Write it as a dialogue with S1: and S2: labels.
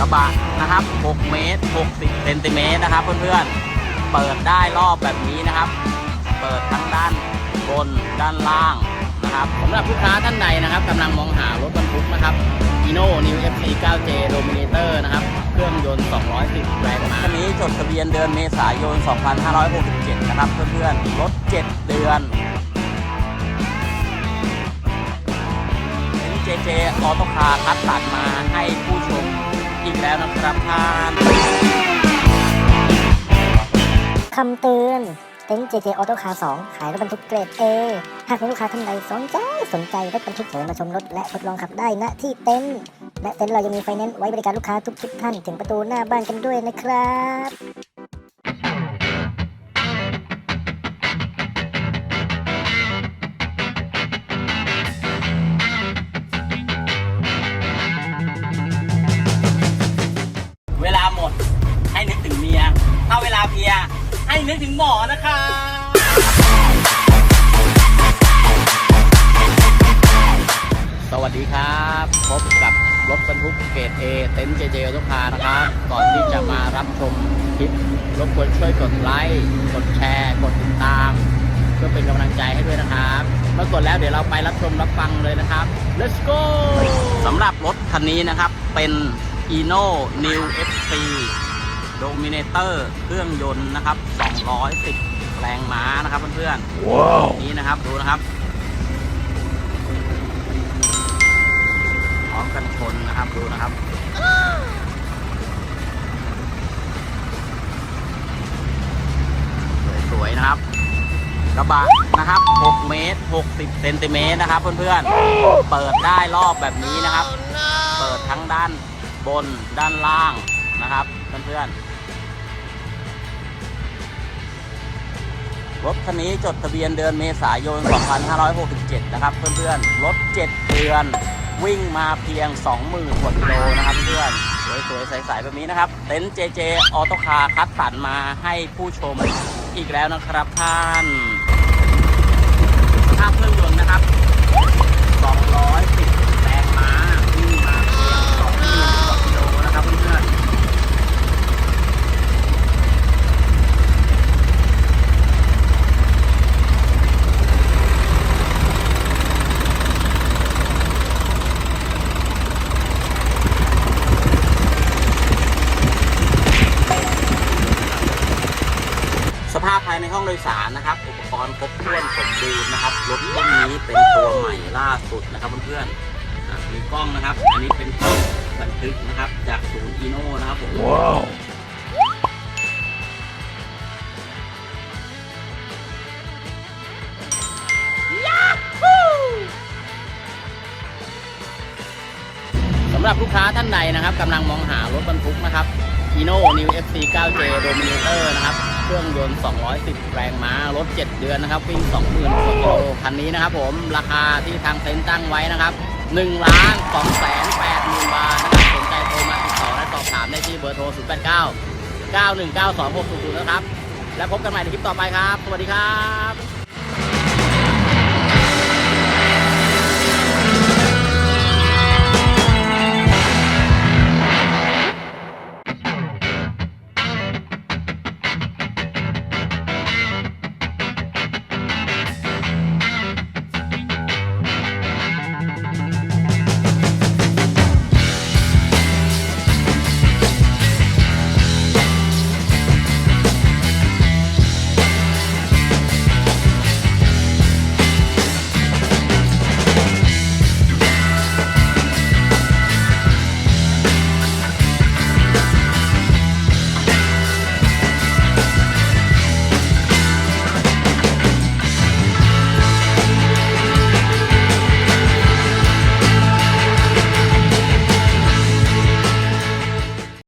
S1: กระบะนะครับ 6 เมตร 60เซนติเมตรนะครับเพื่อนๆ เปิดได้รอบแบบนี้นะครับ เปิดทั้งด้านบนด้านล่างนะครับสำหรับลูกค้าท่านใดนะครับกำลังมองหารถบรรทุกนะครับ e n o New FC 9J Dominator นะครับ เครื่องยนต์ 210 แรงม้าคันนี้จดทะเบียนเดือนเมษายน 2567 นะครับเพื่อนๆ รถ 7 เดือนเจเจออโตคาคัดสรรมาให้ผู้ชม แล้วนะครับท่าน
S2: คำเตือน เต็นท์ JJ Auto Car 2 ขายรถบรรทุกเกรด A หากมีลูกค้าท่านใดสนใจสนใจรถบรรทุกเชิญมาชมรถและทดลองขับได้ณที่เต็นท์และเต็นท์เรายังมีไฟแนนซ์ไว้บริการลูกค้าทุกๆท่านถึงประตูหน้าบ้านกันด้วยนะครับ
S1: ห้นึกถึงหมอนะคะสวัสดีครับ พบกับรถบรรทุกเกรด A เต็นท์เจเจทุกคานะครับ ก่อนที่จะมารับชมคลิปรบกวนช่วยกดไลค์กดแชร์ กดติดตาม เพื่อเป็นกำลังใจให้ด้วยนะครับ เมื่อกดแล้วเดี๋ยวเราไปรับชมรับฟังเลยนะครับ let's go สำหรับรถคันนี้นะครับเป็น Eno New FC Dominator เครื่องยนต์นะครับ 210 แรงม้านะครับเพื่อนๆว้าวนี้นะครับดูนะครับพร้อมกันชนนะครับดูนะครับสวยๆนะครับ กระบะนะครับ 6 เมตร 60 เซนติเมตรนะครับเพื่อนๆ เปิดได้รอบแบบนี้นะครับ เปิดทั้งด้านบนด้านล่างนะครับเพื่อนๆ รถคันนี้จดทะเบียนเดือนเมษายน 2567 นะครับเพื่อนๆ รถ 7 เดือน วิ่งมาเพียง 20,000กว่ากิโลนะครับเพื่อนสวยๆ ใสๆ แบบนี้นะครับ เต็นท์เจเจออโตคาร์คัดสรรมาให้ผู้ชมอีกแล้วนะครับท่านภาพเครื่องยนต์นะครับ 210 แรงม้าวิ่งมาเพียง20,000กว่ากิโลนะครับเพื่อนๆ สภาพภายในห้องโดยสารนะครับ อุปกรณ์ครบถ้วนสมบูรณ์นะครับรถรุ่นนี้เป็นตัวใหม่ล่าสุดนะครับเพื่อนๆอะมีกล้องนะครับ อันนี้เป็นกล้องบันทึกนะครับ จากศูนย์อีโน่นะครับผมว้าวสำหรับลูกค้าท่านใดนะครับกำลังมองหารถบรรทุกนะครับ Eno New FC 9J Dominator นะครับ เครื่องยนต์ 210 แรงม้ารถ 7 เดือนนะครับ วิ่ง 20,000กว่ากิโลคันนี้นะครับผม ราคาที่ทางเซ็นตั้งไว้นะครับ1ล้าน2แสน8หมื่นบาทนะครับสนใจโทรมาติดต่อและสอบถามได้ที่เบอร์โทร 089 919 2600 นะครับ และพบกันใหม่ในคลิปต่อไปครับ สวัสดีครับ